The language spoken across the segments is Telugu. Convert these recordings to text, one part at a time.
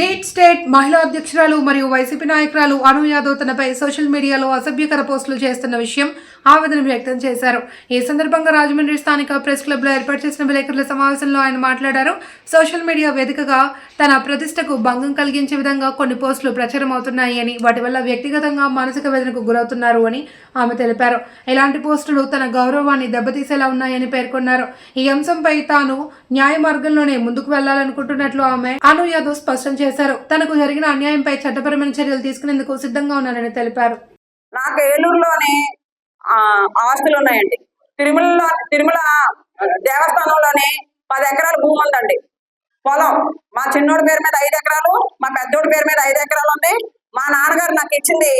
బీట్ స్టేట్ మహిళా అధ్యక్షురాలు మరియు వైసీపీ నాయకురాలు అను యాదవ్ తనపై సోషల్ మీడియాలో అసభ్యకర పోస్టులు చేస్తున్న విషయం ఆవేదన వ్యక్తం చేశారు. ఈ సందర్భంగా రాజమండ్రి స్థానిక ప్రెస్ క్లబ్లో ఏర్పాటు చేసిన విలేకరుల సమావేశంలో ఆయన మాట్లాడారు. సోషల్ మీడియా వేదికగా తన ప్రతిష్టకు భంగం కలిగించే విధంగా కొన్ని పోస్టులు ప్రచారం అవుతున్నాయి అని వాటి వల్ల వ్యక్తిగతంగా మానసిక వేదనకు గురవుతున్నారు అని ఆమె తెలిపారు. ఇలాంటి పోస్టులు తన గౌరవాన్ని దెబ్బతీసేలా ఉన్నాయని పేర్కొన్నారు. ఈ అంశంపై తాను న్యాయ మార్గంలోనే ముందుకు వెళ్ళాలనుకుంటున్నట్లు ఆమె అను యాదవ్ స్పష్టం చేశారు. తనకు జరిగిన అన్యాయంపై చట్టపరమైన చర్యలు తీసుకునేందుకు సిద్ధంగా ఉన్నానని తెలిపారు. నాకు ఏలూరులోని ఆస్తులు ఉన్నాయండి. తిరుమలలో తిరుమల దేవస్థానంలోని పది ఎకరాల భూమి ఉందండి. పొలం. మా చిన్నోడి పేరు మీద ఐదు ఎకరాలు మా పెద్దోడి పేరు మీద ఐదు ఎకరాలు ఉంది. మా నాన్నగారు నాకు ఇచ్చింది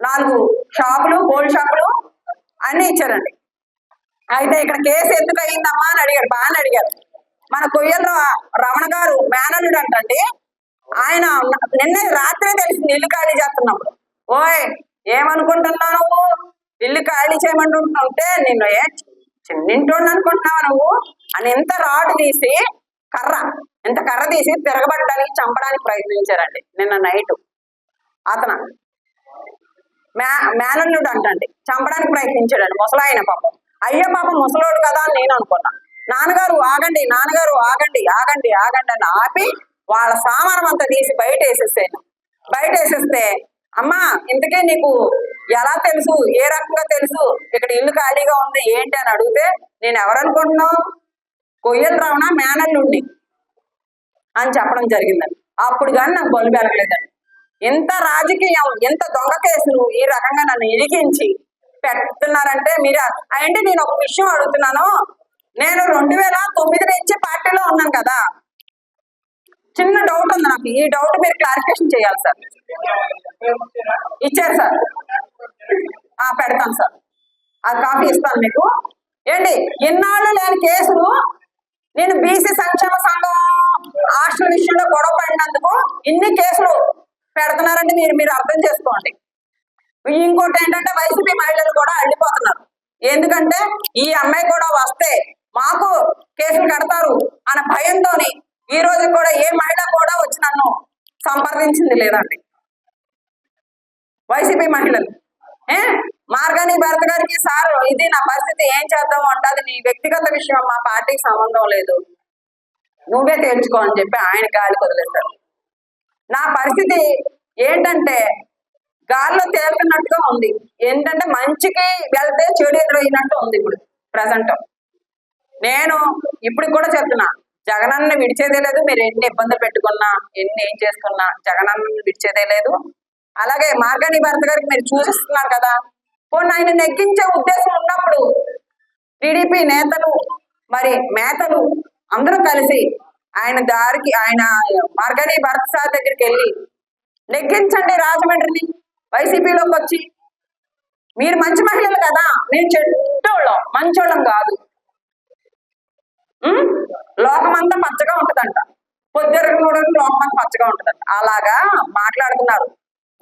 నాలుగు షాపులు గోల్డ్ షాపులు అన్ని ఇచ్చారండి. అయితే ఇక్కడ కేసు ఎందుకు అయిందమ్మా అని అడిగాడు బాగా అడిగారు. మన కొయ్యల్లో రమణ గారు మేనల్లుడు అంటండి. ఆయన నిన్నే రాత్రే తెలిసింది ఇల్లు ఖాళీ చేస్తున్నప్పుడు ఓయ్ ఏమనుకుంటున్నావు ఇల్లు ఖాళీ చేయమంటుంటే నిన్ను ఏ చిన్నింటోడు అనుకుంటున్నావు నువ్వు? అని ఎంత రాడ్ తీసి కర్ర ఎంత కర్ర తీసి తిరగబడడానికి చంపడానికి ప్రయత్నించారండి నిన్న నైట్. అతను మ్యా మేనల్లుడు అంటండి చంపడానికి ప్రయత్నించాడండి ముసలాయన పాపం. అయ్యో పాపం ముసలోడు కదా అని నేను అనుకున్నా. నాన్నగారు ఆగండి నాన్నగారు ఆగండి ఆగండి ఆగండి అని ఆపి వాళ్ళ సామానం అంతా తీసి బయట వేసేసాను బయట వేసేస్తే అమ్మా ఇంతకే నీకు ఎలా తెలుసు? ఏ రకంగా తెలుసు? ఇక్కడ ఇల్లు ఖాళీగా ఉంది ఏంటి అని అడిగితే నేను ఎవరనుకుంటున్నావు? కొయ్యల రావణ మేనల్లుండి అని చెప్పడం జరిగిందండి. అప్పుడు కానీ నాకు బలు పెరగలేదండి ఎంత రాజకీయం ఎంత దొంగ కేసులు ఈ రకంగా నన్ను ఇరికించి పెడుతున్నారంటే మీరు అంటే నేను ఒక విషయం అడుగుతున్నాను. నేను రెండు వేల తొమ్మిది నుంచి పార్టీలో ఉన్నాను కదా. చిన్న డౌట్ ఉంది. ఈ డౌట్ మీరు క్లారిఫికేషన్ చేయాలి సార్ ఇచ్చారు సార్ ఆ పెడతాను సార్ ఆ కాపీ ఇస్తాను మీకు. ఏంటి? ఇన్నాళ్ళు లేని కేసులు నేను బీసీ సంక్షేమ సంఘం హాస్టల్ విషయంలో గొడవ పడినందుకు ఇన్ని కేసులు పెడుతున్నారంటే మీరు మీరు అర్థం చేసుకోండి. ఇంకోటి ఏంటంటే వైసీపీ మహిళలు కూడా అల్లిపోతున్నారు. ఎందుకంటే ఈ అమ్మాయి కూడా వస్తే మాకు కేసులు కడతారు అన్న భయంతో ఈ రోజు కూడా ఏ మహిళ కూడా వచ్చి నన్ను సంప్రదించింది లేదండి. వైసీపీ మహిళలు. ఏ? మార్గాని భరత్ గారికి సార్ ఇది నా పరిస్థితి ఏం చేద్దాం అంటే నీ వ్యక్తిగత విషయం మా పార్టీకి సంబంధం లేదు. నువ్వే తేల్చుకో అని చెప్పి ఆయన గాలి వదిలేశారు. నా పరిస్థితి ఏంటంటే గాల్లో తేలుతున్నట్టుగా ఉంది. ఏంటంటే మంచికి వెళ్తే చెడు ఎదురైనట్టు ఉంది ఇప్పుడు ప్రజెంట్. నేను ఇప్పుడు కూడా చెప్తున్నా జగనన్న విడిచేదే లేదు మీరు ఎన్ని ఇబ్బందులు పెట్టుకున్నా ఎన్ని ఏం చేసుకున్నా జగనన్న విడిచేదే లేదు. అలాగే మార్గాని భర్త గారికి మీరు చూపిస్తున్నారు కదా పోనీ ఆయన నెగ్గించే ఉద్దేశం ఉన్నప్పుడు టీడీపీ నేతలు మరి మేతలు అందరూ కలిసి ఆయన దారికి ఆయన మార్గాని భరత్ సార్ దగ్గరికి వెళ్ళి నెగ్గించండి రాజమండ్రిని వైసీపీలోకి వచ్చి. మీరు మంచి మహిళలు కదా మేము చెడ్డోళ్ళం మంచోళ్ళం కాదు. లోకమంతా పచ్చగా ఉంటదంట. పొద్దురకూడదు లోకం అంతా పచ్చగా ఉంటదంట. అలాగా మాట్లాడుతున్నారు.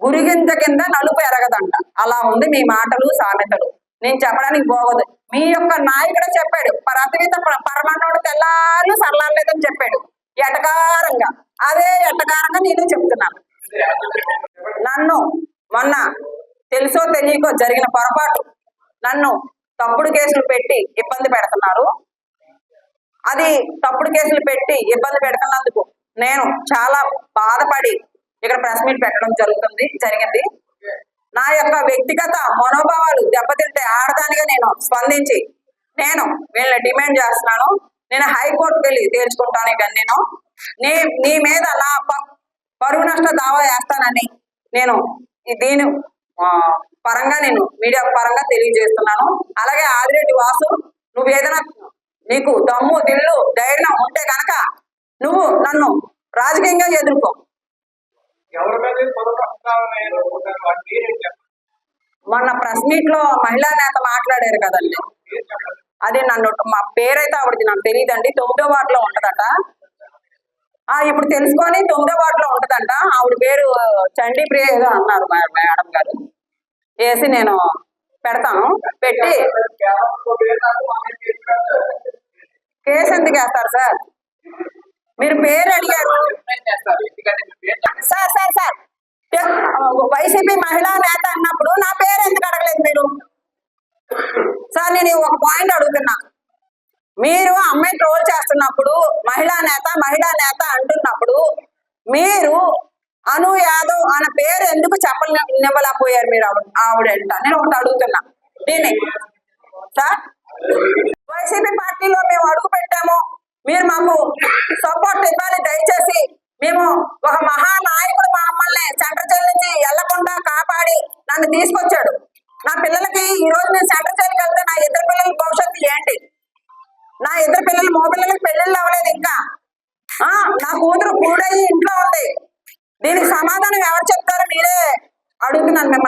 గురిగింత కింద నలుపు ఎరగదంట. అలా ఉంది మీ మాటలు సామెతలు. నేను చెప్పడానికి పోవద్దు. మీ యొక్క నాయకుడే చెప్పాడు. పరతీత పరమాణుడు తెల్లారు సరళలేదని చెప్పాడు. ఎటకారంగా. అదే ఎటకారంగా నేను చెప్తున్నాను. నన్ను మొన్న తెలుసో తెలియకో జరిగిన పొరపాటు. నన్ను తప్పుడు కేసులు పెట్టి ఇబ్బంది పెడుతున్నారు. అది తప్పుడు కేసులు పెట్టి ఇబ్బంది పెడుతున్నందుకు నేను చాలా బాధపడి ఇక్కడ ప్రెస్ మీట్ పెట్టడం జరుగుతుంది జరిగింది. నా యొక్క వ్యక్తిగత మనోభావాలు దెబ్బతింటే ఆడదానిగా నేను స్పందించి నేను వీళ్ళని డిమాండ్ చేస్తున్నాను. నేను హైకోర్టుకి వెళ్ళి తేల్చుకుంటాను ఇక నేను. నీ నీ మీద నా పరువు నష్ట దావా వేస్తానని నేను దీని ఆ, పరంగా నేను మీడియా పరంగా తెలియజేస్తున్నాను. అలాగే ఆదిరెడ్డి వాసు నువ్వు ఏదైనా నీకు దమ్ము దిల్లు ధైర్యం ఉంటే గనక నువ్వు నన్ను రాజకీయంగా ఎదుర్కో. మొన్న ప్రెస్ మీట్లో మహిళా నేత మాట్లాడారు కదండి. అది నన్ను మా పేరైతే ఆవిడది నాకు తెలియదండి. తొమ్మిదో వార్డులో ఉంటదట. ఆ ఇప్పుడు తెలుసుకొని తొమ్మిదో వార్డులో ఉంటదంట. ఆవిడ పేరు చండీ ప్రియ ఏదో అన్నారు మేడం గారు. వేసి నేను పెడతాను. పెట్టి కేసు ఎందుకు వేస్తారు సార్? మీరు పేరు అడిగారు. Sir sir sir. వైసీపీ మహిళా నేత అన్నప్పుడు నా పేరు ఎందుకు అడగలేదు మీరు? సార్ నేను ఒక పాయింట్ అడుగుతున్నా. మీరు అమ్మాయి ట్రోల్ చేస్తున్నప్పుడు మహిళా నేత మహిళా నేత అంటున్నప్పుడు మీరు అను యాదవ్ అనే పేరు ఎందుకు చెప్పనివ్వలేకపోయారు మీరు ఆవిడ? ఆవిడంట నేను ఒకటి అడుగుతున్నా. దీన్ని. సార్? వైసీపీ పార్టీలో మేము అడుగు పెట్టాము. మీరు మాకు సపోర్ట్ ఇవ్వాలి దయచేసి. మేము ఒక మహానాయకుడు మా మమ్మల్ని సెంటర్ జైలు నుంచి వెళ్ళకుండా కాపాడి నన్ను తీసుకొచ్చాడు. నా పిల్లలకి ఈ రోజు నేను సెంటర్ జైలుకి వెళ్తే నా ఇద్దరు పిల్లల భవిష్యత్తు ఏంటి? నా ఇద్దరు పిల్లలు మగ పిల్లలకి పెళ్ళిళ్ళు అవ్వలేదు ఇంకా. ఆ నా కూతురు కూడయి ఇంట్లో ఉంది. దీనికి సమాధానం ఎవరు చెప్తారో మీరే అడుగుతున్నాను మిమ్మల్ని.